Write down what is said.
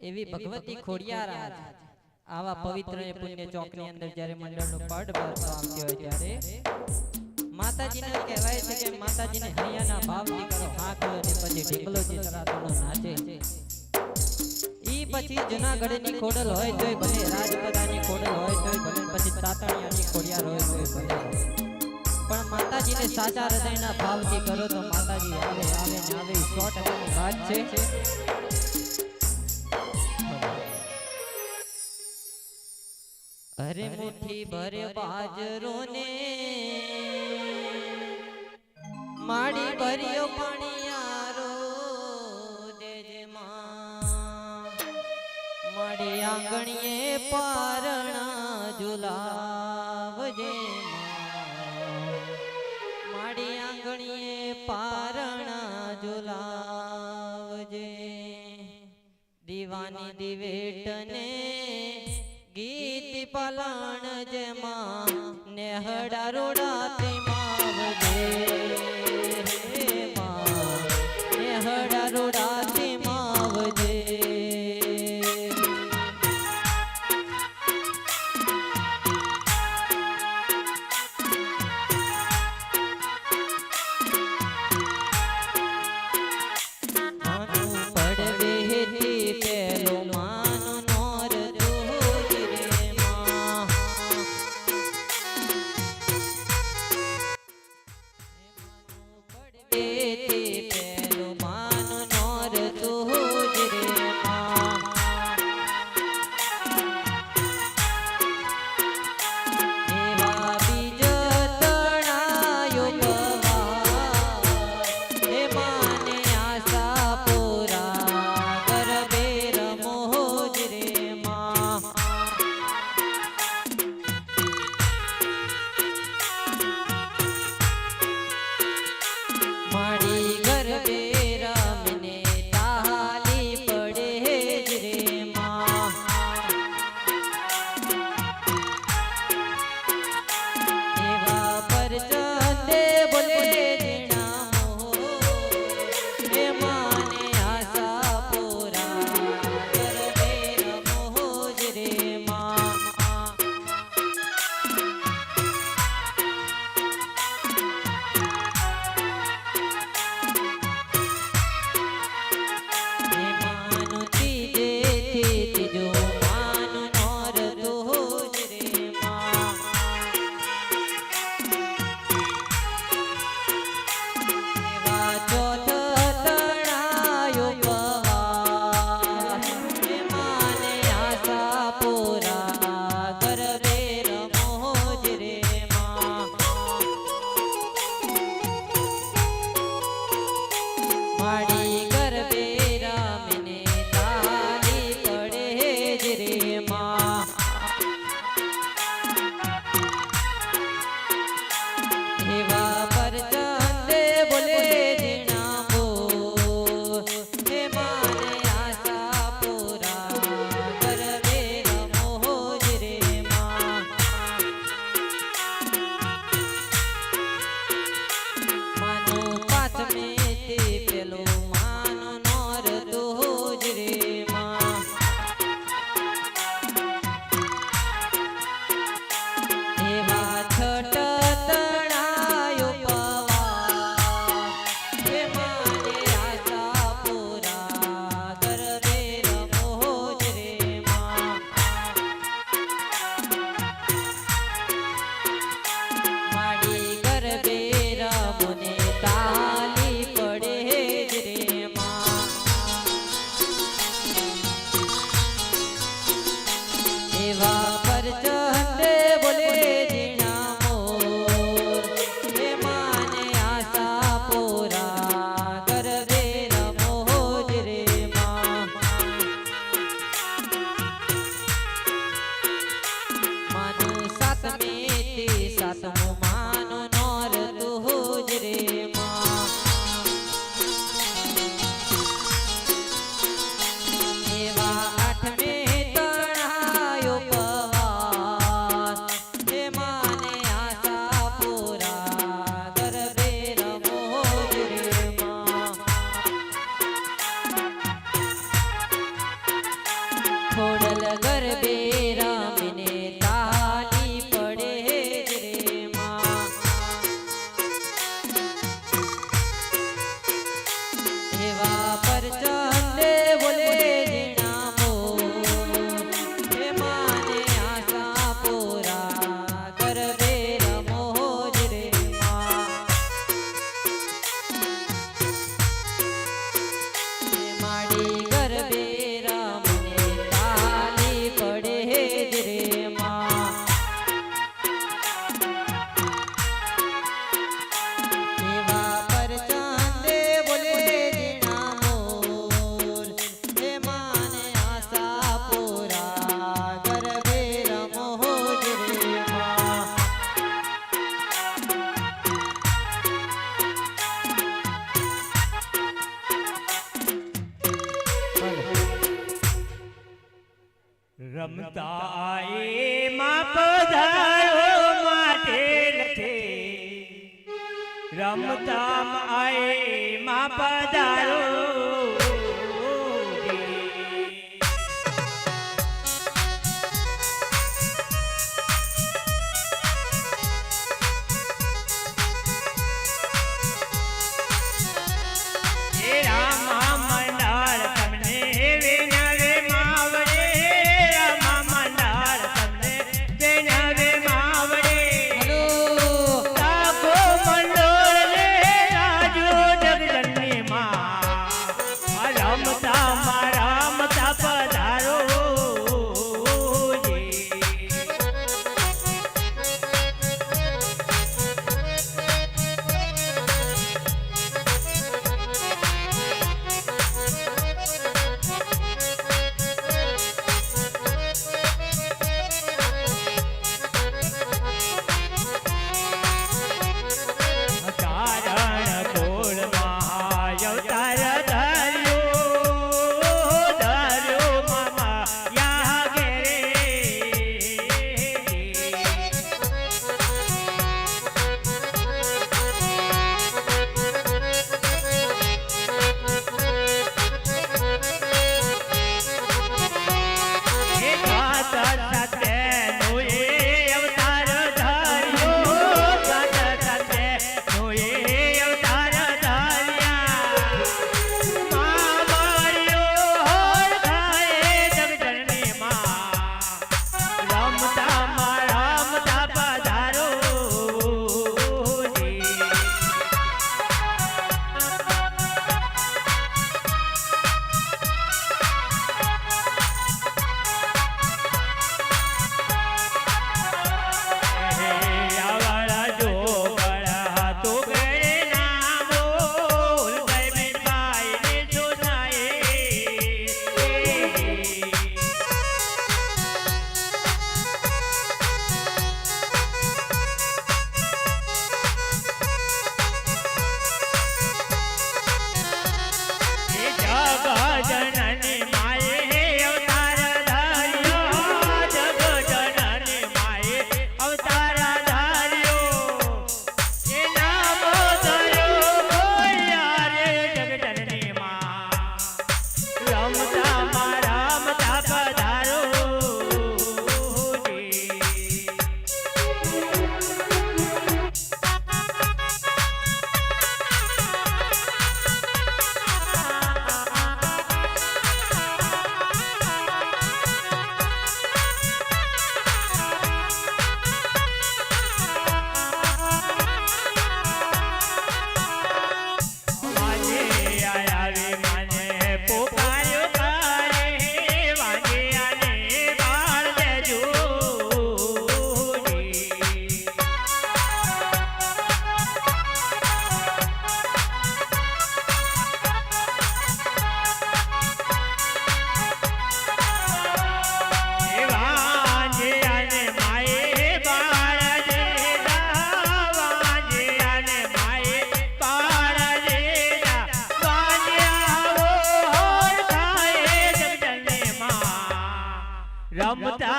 એવી ભગવતી ખોડિયા આવા પવિત્ર પુણ્ય ચોકની અંદર જ્યારે મંડળનું પડ ભરતો આવતી હોય ત્યારે માતાજીને કહેવાય છે કે માતાજીને હૈયાના ભાવથી કરો હાંકલો ને પછી ઢીકલો જે તરાતનો નાચે. ઈ પછી જુનાગઢની ખોડલ હોય તોય ભલે રાજપરાની ખોડલ હોય તોય ભલે પછી તાતણિયાની ખોડિયાર હોય તોય ભલે. પણ માતાજીને સાચા હૃદયના ભાવથી કરો તો માતાજી આવે આવે ને આવે સો ટકાની વાત છે. અરે મુઠ્ઠી ભરે બાજરો ને માડી ભર્યો પાણીયારો દેજે માં. માડી આંગણીએ પારણા ઝુલાવજે માડી આંગણીએ પારણા ઝુલાવજે. દીવાની દિવેટને પલાણ જેમાં નેહડા રોડાતી માવજે. રમતા એ પધારો માટે લખે રમતા આય પધારો রাম